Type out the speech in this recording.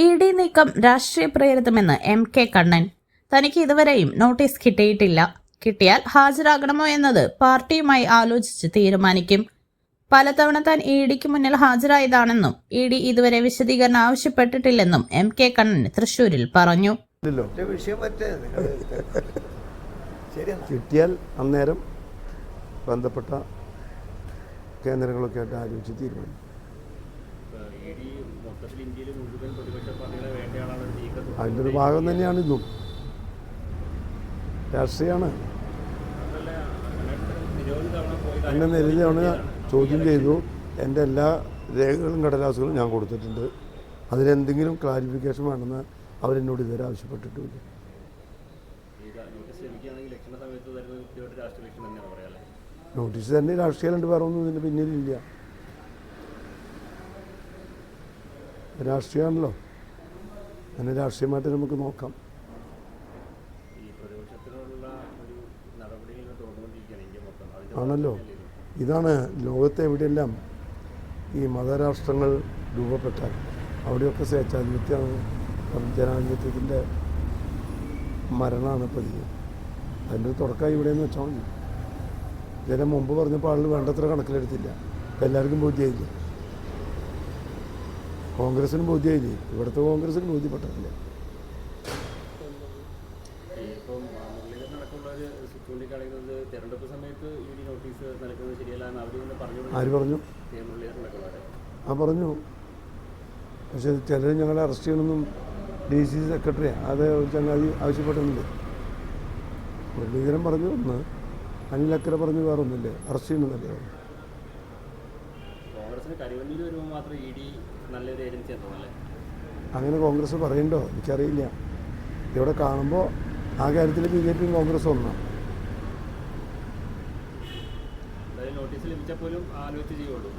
E D നീക്കം രാഷ്ട്രീയ പ്രേരിതമെന്ന് M K Kannan. തനിക്ക് ഇതുവരെയും നോട്ടീസ് കിട്ടിയിട്ടില്ല. കിട്ടിയാൽ ഹാജരാകണമോ എന്നത് പാർട്ടിയുമായി ആലോചിച്ച് തീരുമാനിക്കും. പലതവണ താൻ ഇ ഡിക്ക് മുന്നിൽ ഹാജരായതാണെന്നും ഇ ഡി ഇതുവരെ വിശദീകരണം ആവശ്യപ്പെട്ടിട്ടില്ലെന്നും എം കെ കണ്ണൻ തൃശൂരിൽ പറഞ്ഞു. ഇല്ലല്ലോ. മറ്റേ വിഷയം മറ്റേ. ശരിയെന്നാ. കിട്ടിയാൽ അന്നേരം ബന്ധപ്പെട്ട കേന്ദ്രങ്ങളൊക്കെ ആയിട്ട് ആലോചിച്ച് തീരുമാനിക്കും. ഇഡി മൊത്തത്തിൽ ഇന്ത്യയിൽ മുഴുവൻ പ്രതിപക്ഷ പാർട്ടികളെ വേണ്ടയാളാണ് ഒരു നീക്കം അതിന്റെ ഒരു ഭാഗം തന്നെയാണ് ഇതും. രാഷ്ട്രീയമാണ് എന്നെ നിരവധി ചോദ്യം ചെയ്തു. എന്റെ എല്ലാ രേഖകളും കടലാസുകളും ഞാൻ കൊടുത്തിട്ടുണ്ട്. അതിലെന്തെങ്കിലും ക്ലാരിഫിക്കേഷൻ വേണമെന്ന് അവരെന്നോട് ഇതുവരെ ആവശ്യപ്പെട്ടിട്ടുമില്ല. നോട്ടീസ് തന്നെ രാഷ്ട്രീയമുണ്ട് വേറെ ഒന്നും ഇതിന്റെ പിന്നിലില്ല. രാഷ്ട്രീയമാണല്ലോ. അങ്ങനെ രാഷ്ട്രീയമായിട്ട് നമുക്ക് നോക്കാം. ആണല്ലോ. ഇതാണ് ലോകത്തെ എവിടെയെല്ലാം ഈ മതരാഷ്ട്രങ്ങൾ രൂപപ്പെട്ടാൽ അവിടെയൊക്കെ സ്വേച്ഛാധിപത്യമാണ് ജനാധിപത്യത്തിന്റെ മരണമാണ് പതിവ്. അതിന്റെ ഒരു തുടക്കമായി ഇവിടെയെന്ന് വെച്ചാൽ മതി. ഇതിനെ മുമ്പ് പറഞ്ഞപ്പോൾ ആളുകൾ വേണ്ടത്ര കണക്കിലെടുത്തില്ല. എല്ലാവർക്കും ബോധ്യമായില്ലേ? കോൺഗ്രസിനും ബോധ്യമായില്ലേ? ഇവിടുത്തെ കോൺഗ്രസിന് ബോധ്യപ്പെട്ടിട്ടില്ല ആര് പറഞ്ഞു? ആ പറഞ്ഞു. പക്ഷെ ചിലർ ഞങ്ങളെ അറസ്റ്റ് ചെയ്യണമെന്നും ഡി സി സെക്രട്ടറി അത് ചങ്ങാതി ആവശ്യപ്പെട്ടിട്ടുണ്ട് മുരളീധരൻ പറഞ്ഞു ഒന്ന്. അനിൽ അക്കര പറഞ്ഞു വേറൊന്നുമില്ലേ? അറസ്റ്റ് ചെയ്യണമെന്നല്ലേ കോൺഗ്രസിന് കരിവന്നിയിൽ വരുമ്പോൾ മാത്രം ഇ ഡി നല്ലൊരു തോന്നല്ലേ അങ്ങനെ കോൺഗ്രസ് പറയണ്ടോ? എനിക്കറിയില്ല. ഇവിടെ കാണുമ്പോൾ ആ കാര്യത്തിൽ ബി ജെ പിയും കോൺഗ്രസ് ഒന്നാണ് നോട്ടീസ് ലഭിച്ചാൽ പോലും ആലോചിച്ച് ചെയ്യുള്ളൂ.